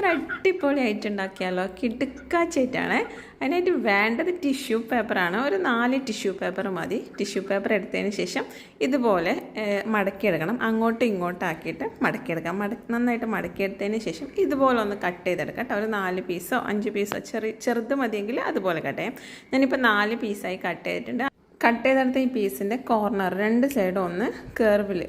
ഇതൊരു അടിപൊളിയായിട്ട് ഉണ്ടാക്കിയാലോ? കിടുക്കാച്ചായിട്ടാണ് അതിനായിട്ട് വേണ്ടത് ടിഷ്യൂ പേപ്പറാണ് ഒരു നാല് ടിഷ്യൂ പേപ്പർ മതി. ടിഷ്യൂ പേപ്പർ എടുത്തതിന് ശേഷം ഇതുപോലെ മടക്കിയെടുക്കണം. അങ്ങോട്ടും ഇങ്ങോട്ടും ആക്കിയിട്ട് മടക്കിയെടുക്കാം. മട നന്നായിട്ട് മടക്കിയെടുത്തതിന് ശേഷം ഇതുപോലെ ഒന്ന് കട്ട് ചെയ്തെടുക്കാം കേട്ടോ. ഒരു നാല് പീസോ അഞ്ച് പീസോ ചെറിയ ചെറുത് മതിയെങ്കിൽ അതുപോലെ കട്ട് ചെയ്യാം. ഞാനിപ്പോൾ നാല് പീസായി കട്ട് ചെയ്തിട്ടുണ്ട്. കട്ട് ചെയ്തെടുത്ത ഈ പീസിന്റെ കോർണർ രണ്ട് സൈഡും ഒന്ന് കേർവിൽ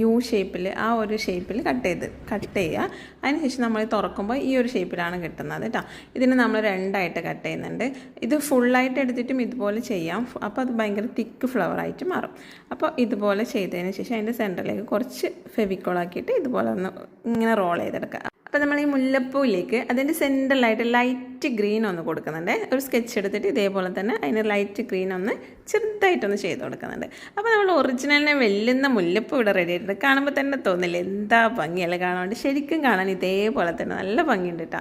യു ഷേപ്പിൽ ആ ഒരു ഷേപ്പിൽ കട്ട് ചെയ്ത് കട്ട് ചെയ്യുക. അതിനുശേഷം നമ്മൾ തുറക്കുമ്പോൾ ഈ ഒരു ഷേപ്പിലാണ് കിട്ടുന്നത് കേട്ടോ ഇതിന് നമ്മൾ രണ്ടായിട്ട് കട്ട് ചെയ്യുന്നുണ്ട്. ഇത് ഫുള്ളായിട്ട് എടുത്തിട്ടും ഇതുപോലെ ചെയ്യാം. അപ്പോൾ അത് ഭയങ്കര തിക്ക് ഫ്ലവറായിട്ട് മാറും. അപ്പോൾ ഇതുപോലെ ചെയ്തതിന് ശേഷം അതിന്റെ സെന്ററിലേക്ക് കുറച്ച് ഫെവിക്കോളാക്കിയിട്ട് ഇതുപോലെ ഒന്ന് ഇങ്ങനെ റോൾ ചെയ്തെടുക്കുക. അപ്പോൾ നമ്മൾ ഈ മുല്ലപ്പൂവിലേക്ക് അതിന്റെ സെന്ററിലായിട്ട് ലൈറ്റ് ഗ്രീൻ ഒന്ന് കൊടുക്കുന്നുണ്ട്. ഒരു സ്കെച്ച് എടുത്തിട്ട് ഇതേപോലെ തന്നെ അതിന് ലൈറ്റ് ഗ്രീൻ ഒന്ന് ചെറുതായിട്ടൊന്ന് ചെയ്ത് കൊടുക്കുന്നുണ്ട്. അപ്പോൾ നമ്മൾ ഒറിജിനലിനെ വെല്ലുന്ന മുല്ലപ്പൂ ഇവിടെ റെഡി ആയിട്ടുണ്ട്. കാണുമ്പോൾ തന്നെ തോന്നില്ല എന്താ ഭംഗിയല്ല കാണാണ്ട്. ശരിക്കും കാണാൻ ഇതേപോലെ തന്നെ നല്ല ഭംഗിയുണ്ട് കേട്ടോ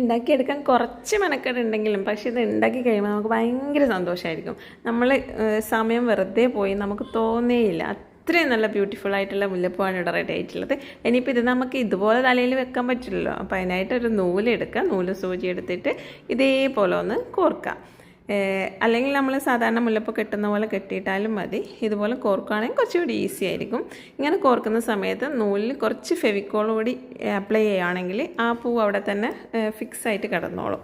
ഉണ്ടാക്കിയെടുക്കാൻ കുറച്ച് മെനക്കേട് ഉണ്ടെങ്കിലും പക്ഷേ ഇത് ഉണ്ടാക്കി കഴിയുമ്പോൾ നമുക്ക് ഭയങ്കര സന്തോഷമായിരിക്കും നമ്മൾ സമയം വെറുതെ പോയി നമുക്ക് തോന്നേയില്ല. അത്രയും നല്ല ബ്യൂട്ടിഫുൾ ആയിട്ടുള്ള മുല്ലപ്പൂവാണ് ഇവിടെ റെഡി ആയിട്ടുള്ളത്. ഇനിയിപ്പോൾ ഇത് നമുക്ക് ഇതുപോലെ തലയിൽ വെക്കാൻ പറ്റില്ലല്ലോ. അപ്പോൾ അതിനായിട്ടൊരു നൂൽ നൂലെടുക്കുക നൂൽ സൂചി എടുത്തിട്ട് ഇതേപോലെ ഒന്ന് കോർക്കുക അല്ലെങ്കിൽ നമ്മൾ സാധാരണ മുല്ലപ്പൂ കെട്ടുന്ന പോലെ കെട്ടിയിട്ടാലും മതി. ഇതുപോലെ കോർക്കുകയാണെങ്കിൽ കുറച്ചുകൂടി ഈസി ആയിരിക്കും. ഇങ്ങനെ കോർക്കുന്ന സമയത്ത് നൂലിൽ കുറച്ച് ഫെവിക്കോൾ കൂടി അപ്ലൈ ചെയ്യുകയാണെങ്കിൽ ആ പൂ അവിടെ തന്നെ ഫിക്സ് ആയിട്ട് കിടന്നോളും.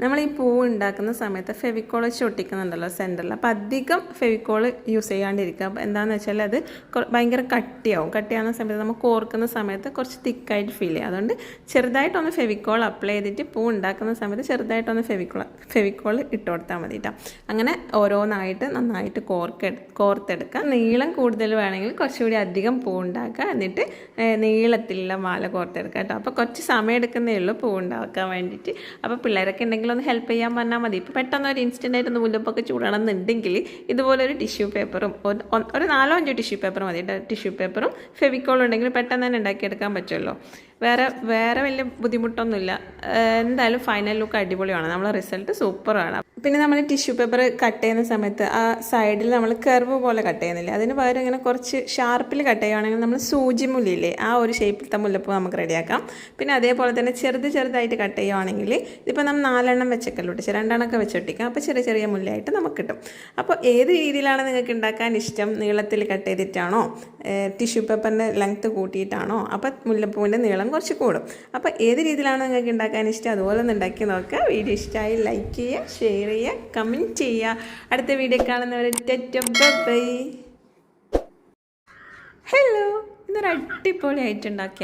നമ്മൾ ഈ പൂവ് ഉണ്ടാക്കുന്ന സമയത്ത് ഫെവിക്കോൾ വെച്ച് ഒട്ടിക്കുന്നുണ്ടല്ലോ സെന്ററിൽ അപ്പോൾ അധികം ഫെവിക്കോൾ യൂസ് ചെയ്യാണ്ടിരിക്കുക. അപ്പോൾ എന്താണെന്ന് വെച്ചാൽ അത് ഭയങ്കര കട്ടിയാവും. കട്ടിയാവുന്ന സമയത്ത് നമ്മൾ കോർക്കുന്ന സമയത്ത് കുറച്ച് തിക്കായിട്ട് ഫീൽ ചെയ്യും. അതുകൊണ്ട് ചെറുതായിട്ടൊന്ന് ഫെവിക്കോൾ അപ്ലൈ ചെയ്തിട്ട് പൂ ഉണ്ടാക്കുന്ന സമയത്ത് ചെറുതായിട്ടൊന്ന് ഫെവിക്കോൾ ഫെവിക്കോൾ ഇട്ട് കൊടുത്താൽ മതി കേട്ടോ അങ്ങനെ ഓരോന്നായിട്ട് നന്നായിട്ട് കോർക്ക് കോർത്തെടുക്കുക. നീളം കൂടുതൽ വേണമെങ്കിൽ കുറച്ചുകൂടി അധികം പൂ ഉണ്ടാക്കുക. എന്നിട്ട് നീളത്തിലുള്ള മാല കോർത്തെടുക്കുക കേട്ടോ അപ്പോൾ കുറച്ച് സമയം എടുക്കുന്നേ ഉള്ളൂ പൂ ഉണ്ടാക്കാൻ വേണ്ടിയിട്ട്. അപ്പോൾ പിള്ളേരൊക്കെ ഉണ്ടെങ്കിൽ ഒന്ന് ഹെൽപ്പ് ചെയ്യാൻ പറഞ്ഞാൽ മതി. ഇപ്പോൾ പെട്ടെന്ന് ഒരു ഇൻസ്റ്റന്റ് ആയിട്ട് ഒന്ന് മുല്ലപ്പൊക്കെ ചൂടണമെന്നുണ്ടെങ്കിൽ ഇതുപോലെ ഒരു ടിഷ്യൂ പേപ്പറും ഒരു- നാലോ അഞ്ചോ ടിഷ്യൂ പേപ്പർ മതി ടിഷ്യൂ പേപ്പറും ഫെവിക്കോളും ഉണ്ടെങ്കിൽ പെട്ടെന്ന് തന്നെ ഉണ്ടാക്കിയെടുക്കാൻ പറ്റുമല്ലോ. വേറെ വേറെ വലിയ ബുദ്ധിമുട്ടൊന്നുമില്ല. എന്തായാലും ഫൈനൽ ലുക്ക് അടിപൊളിയാണ്. നമ്മളെ റിസൾട്ട് സൂപ്പറാണ് പിന്നെ നമ്മൾ ടിഷ്യൂ പേപ്പർ കട്ട് ചെയ്യുന്ന സമയത്ത് ആ സൈഡിൽ നമ്മൾ കർവ് പോലെ കട്ട് ചെയ്യുന്നില്ല? അതിന് പകരം ഇങ്ങനെ കുറച്ച് ഷാർപ്പിൽ കട്ട് ചെയ്യുകയാണെങ്കിൽ നമ്മൾ സൂചി മുല്ലില്ലേ? ആ ഒരു ഷേപ്പിലത്തെ മുല്ലപ്പൂ നമുക്ക് റെഡിയാക്കാം പിന്നെ അതേപോലെ തന്നെ ചെറുത് ചെറുതായിട്ട് കട്ട് ചെയ്യുവാണെങ്കിൽ ഇതിപ്പോൾ നമ്മൾ നാലെണ്ണം വെച്ചൊക്കെ ഒട്ടിച്ച്. രണ്ടെണ്ണമൊക്കെ വെച്ചൊട്ടിക്കാം അപ്പോൾ ചെറിയ ചെറിയ മുല്ലയായിട്ട് നമുക്ക് കിട്ടും. അപ്പോൾ ഏത് രീതിയിലാണ് നിങ്ങൾക്ക് ഉണ്ടാക്കാൻ ഇഷ്ടം? നീളത്തിൽ കട്ട് ചെയ്തിട്ടാണോ? ടിഷ്യൂ പേപ്പറിന്റെ ലെങ്ത്ത് കൂട്ടിയിട്ടാണോ? അപ്പോൾ മുല്ലപ്പൂവിന്റെ നീളം കുറച്ച് കൂടും. അപ്പോൾ ഏത് രീതിയിലാണ് നിങ്ങൾക്ക് ഉണ്ടാക്കാൻ ഇഷ്ടം? അതുപോലെ ഒന്ന് ഉണ്ടാക്കി നോക്കുക. വീഡിയോ ഇഷ്ടമായി ലൈക്ക് ചെയ്യുക ഷെയർ ചെയ്യുക കമന്റ് ചെയ്യുക അടുത്ത വീഡിയോ കാണുന്നവരെ ബൈ ഹലോ ഇന്നൊരു അടിപൊളി ഉണ്ടാക്കിയ